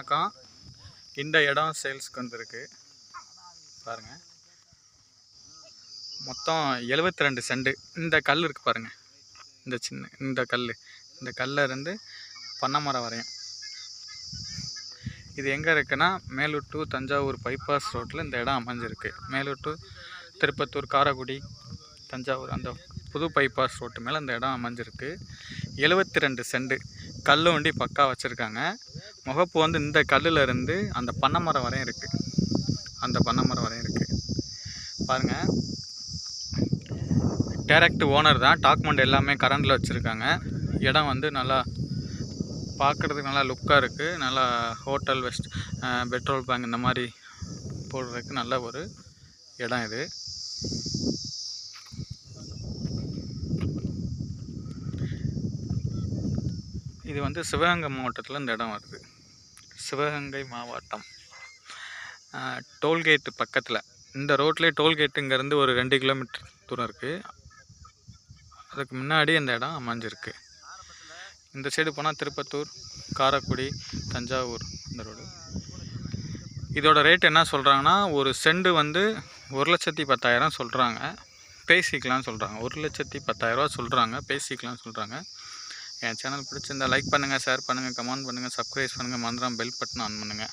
வணக்கம். இந்த இடம் சேல்ஸ்க்கு வந்திருக்கு. பாருங்கள் மொத்தம் எழுபத்தி ரெண்டு செண்டு. இந்த கல் இருக்குது பாருங்கள் இந்த சின்ன இந்த கல் இந்த கல்ல இருந்து பனைமரம் வரையும். இது எங்கே இருக்குன்னா மேலூர் டு தஞ்சாவூர் பைபாஸ் ரோட்டில் இந்த இடம் அமைஞ்சிருக்கு. மேலூர் டு திருப்பத்தூர் காரைக்குடி தஞ்சாவூர் அந்த புது பைபாஸ் ரோட்டு மேலே அந்த இடம் அமைஞ்சிருக்கு. எழுபத்தி ரெண்டு செண்டு. கல் வண்டி பக்கா வச்சுருக்காங்க. முகப்பு வந்து இந்த கல்லுலேருந்து அந்த அந்த மரம் வரையும் இருக்குது அந்த பனைமரம் வரையும் இருக்குது பாருங்கள் டேரக்ட் ஓனர் தான். டாக்குமெண்ட் எல்லாமே கரண்டில் வச்சுருக்காங்க. இடம் வந்து நல்லா பார்க்குறதுக்கு நல்லா லுக்காக இருக்குது நல்லா ஹோட்டல் வெஸ்ட் பெட்ரோல் பேங்க் இந்த மாதிரி போடுறதுக்கு நல்ல ஒரு இடம் இது. இது வந்து சிவகங்கை மாவட்டத்தில் இந்த இடம் வருது. சிவகங்கை மாவட்டம். டோல்கேட்டு பக்கத்தில். இந்த ரோட்லேயே டோல்கேட்டுங்கிறது ஒரு ரெண்டு கிலோமீட்டர் தூரம் இருக்குது அதுக்கு முன்னாடி இந்த இடம் அமைஞ்சிருக்கு. இந்த சைடு போனால் திருப்பத்தூர் காரைக்குடி தஞ்சாவூர் இந்த ரோடு. இதோட ரேட் என்ன சொல்கிறாங்கன்னா ஒரு செண்டு வந்து ஒரு லட்சத்தி பத்தாயிரம் சொல்கிறாங்க பேசிக்கலாம்னு சொல்கிறாங்க ஒரு லட்சத்தி பத்தாயிரரூவா சொல்கிறாங்க பேசிக்கலாம்னு சொல்கிறாங்க என் சேனல் பிடிச்சிருந்தா லைக் பண்ணுங்கள் ஷேர் பண்ணுங்கள் கமெண்ட் பண்ணுங்கள் சப்ஸ்கிரைப் பண்ணுங்கள் மந்திரம் பெல் பட்டன் ஆன் பண்ணுங்கள்